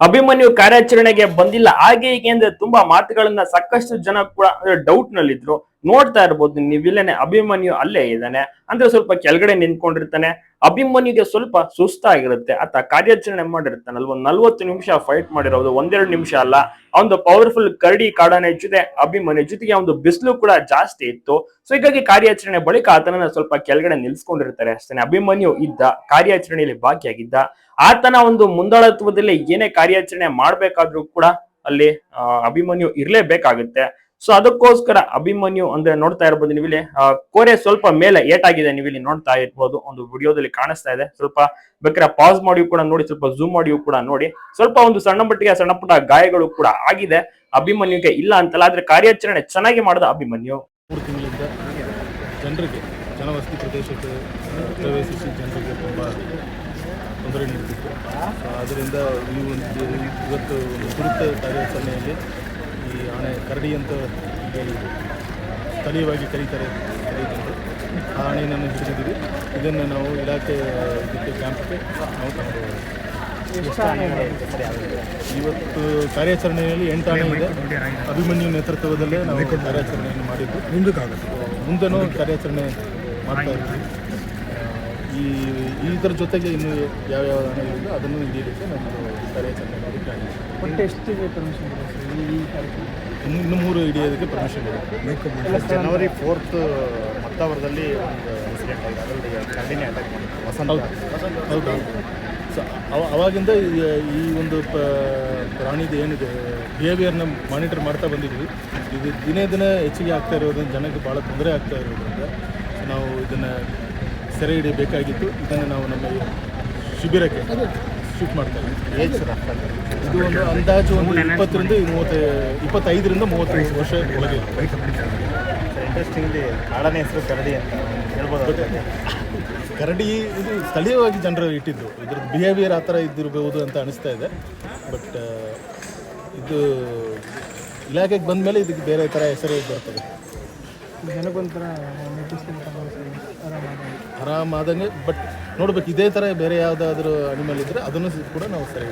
ಅಭಿಮನ್ಯು ಕಾರ್ಯಾಚರಣೆಗೆ ಬಂದಿಲ್ಲ. ಹಾಗೆ ಹೀಗೆ ಅಂದ್ರೆ ತುಂಬಾ ಮಾತುಗಳನ್ನ ಸಾಕಷ್ಟು ಜನ ಕೂಡ ಡೌಟ್ ನಲ್ಲಿದ್ರು. ನೋಡ್ತಾ ಇರ್ಬೋದು. ನೀವಿಲ್ಲೇನೆ ಅಭಿಮನ್ಯು ಅಲ್ಲೇ ಇದ್ದಾನೆ. ಅಂದ್ರೆ ಸ್ವಲ್ಪ ಕೆಳಗಡೆ ನಿಂತ್ಕೊಂಡಿರ್ತಾನೆ. ಅಭಿಮನ್ಯುಗೆ ಸ್ವಲ್ಪ ಸುಸ್ತಾಗಿರುತ್ತೆ. ಆತ ಕಾರ್ಯಾಚರಣೆ ಮಾಡಿರ್ತಾನಲ್ವ ಒಂದ್ ನಲ್ವತ್ತು ನಿಮಿಷ ಫೈಟ್ ಮಾಡಿರೋದು. ಒಂದೆರಡು ನಿಮಿಷ ಅಲ್ಲ. ಒಂದು ಪವರ್ಫುಲ್ ಕರಡಿ ಕಾಡಾನೆ ಜೊತೆ ಅಭಿಮನ್ಯು ಜೊತೆಗೆ ಒಂದು ಬಿಸಿಲು ಕೂಡ ಜಾಸ್ತಿ ಇತ್ತು. ಸೊ ಹೀಗಾಗಿ ಕಾರ್ಯಾಚರಣೆ ಬಳಿಕ ಆತನನ್ನ ಸ್ವಲ್ಪ ಕೆಳಗಡೆ ನಿಲ್ಸ್ಕೊಂಡಿರ್ತಾರೆ ಅಷ್ಟೇ ಅಭಿಮನ್ಯು ಇದ್ದ, ಕಾರ್ಯಾಚರಣೆಯಲ್ಲಿ ಭಾಗಿಯಾಗಿದ್ದ. ಆತನ ಒಂದು ಮುಂದಾಳತ್ವದಲ್ಲಿ ಏನೇ ಕಾರ್ಯಾಚರಣೆ ಮಾಡ್ಬೇಕಾದ್ರೂ ಕೂಡ ಅಲ್ಲಿ ಅಭಿಮನ್ಯು ಇರ್ಲೇಬೇಕಾಗುತ್ತೆ. ಸೊ ಅದಕ್ಕೋಸ್ಕರ ಅಭಿಮನ್ಯು ಅಂದ್ರೆ ನೋಡ್ತಾ ಇರ್ಬೋದು ನೀವಿಲ್ಲಿ ಕೋರೆ ಸ್ವಲ್ಪ ಮೇಲೆ ಏಟಾಗಿದೆ ನೀವಿಲ್ಲಿ ನೋಡ್ತಾ ಇರ್ಬೋದು. ಒಂದು ವಿಡಿಯೋದಲ್ಲಿ ಕಾಣಿಸ್ತಾ ಇದೆ. ಸ್ವಲ್ಪ ಬೇಕಾದ್ರೆ ಪಾಸ್ ಮಾಡಿಯೂ ಕೂಡ ನೋಡಿ, ಸ್ವಲ್ಪ ಝೂಮ್ ಮಾಡಿಯೂ ಕೂಡ ನೋಡಿ. ಸ್ವಲ್ಪ ಒಂದು ಸಣ್ಣ ಮಟ್ಟಿಗೆ ಸಣ್ಣ ಪುಟ್ಟ ಗಾಯಗಳು ಕೂಡ ಆಗಿದೆ. ಅಭಿಮನ್ಯುಗೆ ಇಲ್ಲ ಅಂತಲ್ಲ, ಆದ್ರೆ ಕಾರ್ಯಾಚರಣೆ ಚೆನ್ನಾಗಿ ಮಾಡಿದ ಅಭಿಮನ್ಯು. ಮೂರು ತಿಂಗಳಿಂದ ಜನರಿಗೆ, ಜನವಸತಿ ಪ್ರದೇಶಕ್ಕೆ ಪ್ರವೇಶಿಸಿ ಜನರಿಗೆ ತುಂಬ ತೊಂದರೆ ನೀಡುತ್ತಿತ್ತು ಅದರಿಂದ ಇವತ್ತು ಒಂದು ಕಾರ್ಯಾಚರಣೆಯಲ್ಲಿ ಆಣೆ ಕರಡಿ ಅಂತ ಹೇಳಿದರು ಸ್ಥಳೀಯವಾಗಿ ಕರೀತಾರೆ ಕರೀತಾರೆ. ಆ ಆಣೆಯನ್ನು ಹಿಡಿದಿದ್ದೀವಿ. ಇದನ್ನು ನಾವು ಇಲಾಖೆ ಇದಕ್ಕೆ ಕ್ಯಾಂಪ್ಗೆ ನಾವು ತಗೊಂಡು ಇವತ್ತು ಕಾರ್ಯಾಚರಣೆಯಲ್ಲಿ ಎಂಟು ಆಣೆ ಇದೆ. ಅಭಿಮನ್ಯು ನೇತೃತ್ವದಲ್ಲೇ ನಾವು ಕಾರ್ಯಾಚರಣೆಯನ್ನು ಮಾಡಿದ್ದು. ಮುಂದೆನೂ ಕಾರ್ಯಾಚರಣೆ ಮಾಡ್ತಾ ಇದ್ದೀವಿ. ಈ ಇದರ ಜೊತೆಗೆ ಇನ್ನು ಯಾವ್ಯಾವ ಹಣ ಇದೆ ಅದನ್ನು ಹಿಡಿಯಲಿಕ್ಕೆ ನಮ್ಮದು ಕಾರ್ಯಾಚರಣೆ. ಒಟ್ಟು ಎಷ್ಟಿಗೆ ಪರ್ಮಿಷನ್ ಇದೆ ಸರ್? ಈ ಇನ್ನು ಮೂರು ಹಿಡಿಯೋದಕ್ಕೆ ಪರ್ಮಿಷನ್ ಇದೆ. ಜನವರಿ ಫೋರ್ತ್ ಮತ್ತವರದಲ್ಲಿ ಒಂದು ಇನ್ಸಿಡೆಂಟ್ ಆಗಿದೆ. ಅದರಲ್ಲಿ ಕರಡಿನೇ ಅಟ್ಯಾಕ್ ಮಾಡಿದ್ರು. ವಸಂತ. ಹೌದು. ಸೊ ಅವ- ಅವಾಗಿಂದ ಈ- ಈ ಒಂದು ಪ- ಪ್ರಾಣಿದು ಏನಿದೆ ಬಿಹೇವಿಯರ್ನ ಮಾನಿಟರ್ ಮಾಡ್ತಾ ಬಂದಿದ್ವಿ. ಇದು ದಿನೇ ದಿನೇ ಹೆಚ್ಚಿಗೆ ಆಗ್ತಾ ಇರೋದ್ರಿಂದ ಜನಕ್ಕೆ ಭಾಳ ತೊಂದರೆ ಆಗ್ತಾ ಇರೋದ್ರಿಂದ ನಾವು ಇದನ್ನು ಸೆರೆ ಹಿಡಿಯಬೇಕಾಗಿತ್ತು. ಇದನ್ನು ನಾವು ನಮ್ಮ ಶಿಬಿರಕ್ಕೆ ಶಿಫ್ಟ್ ಮಾಡ್ತಾರೆ. ಇದು ಒಂದು ಅಂದಾಜು ಒಂದು ಇಪ್ಪತ್ತರಿಂದ ಮೂವತ್ತು ಇಪ್ಪತ್ತೈದರಿಂದ ಮೂವತ್ತೈದು ವರ್ಷ ಒಳಗೆ. ಇಂಟ್ರೆಸ್ಟಿಂಗ್ಲಿ ಕಾಡನೇ ಹೆಸರು ಕರಡಿ ಅಂತ ಹೇಳ್ಬೋದು ಕರಡಿ ಇದು ಸ್ಥಳೀಯವಾಗಿ ಜನರು ಇಟ್ಟಿದ್ದು. ಇದ್ರದ್ದು ಬಿಹೇವಿಯರ್ ಆ ಥರ ಇದ್ದಿರಬಹುದು ಅಂತ ಅನಿಸ್ತಾ ಇದೆ. ಬಟ್ ಇದು ಇಲಾಖೆಗೆ ಬಂದ ಮೇಲೆ ಇದಕ್ಕೆ ಬೇರೆ ಥರ ಹೆಸರು ಬರ್ತದೆ. ಆರಾಮಾದಂಗೆ. ಬಟ್ ನೋಡ್ಬೇಕು ಇದೇ ಥರ ಬೇರೆ ಯಾವುದಾದ್ರೂ ಅನಿಮಲ್ ಇದ್ದರೆ ಅದನ್ನು ಕೂಡ ನಾವು ಸರಿ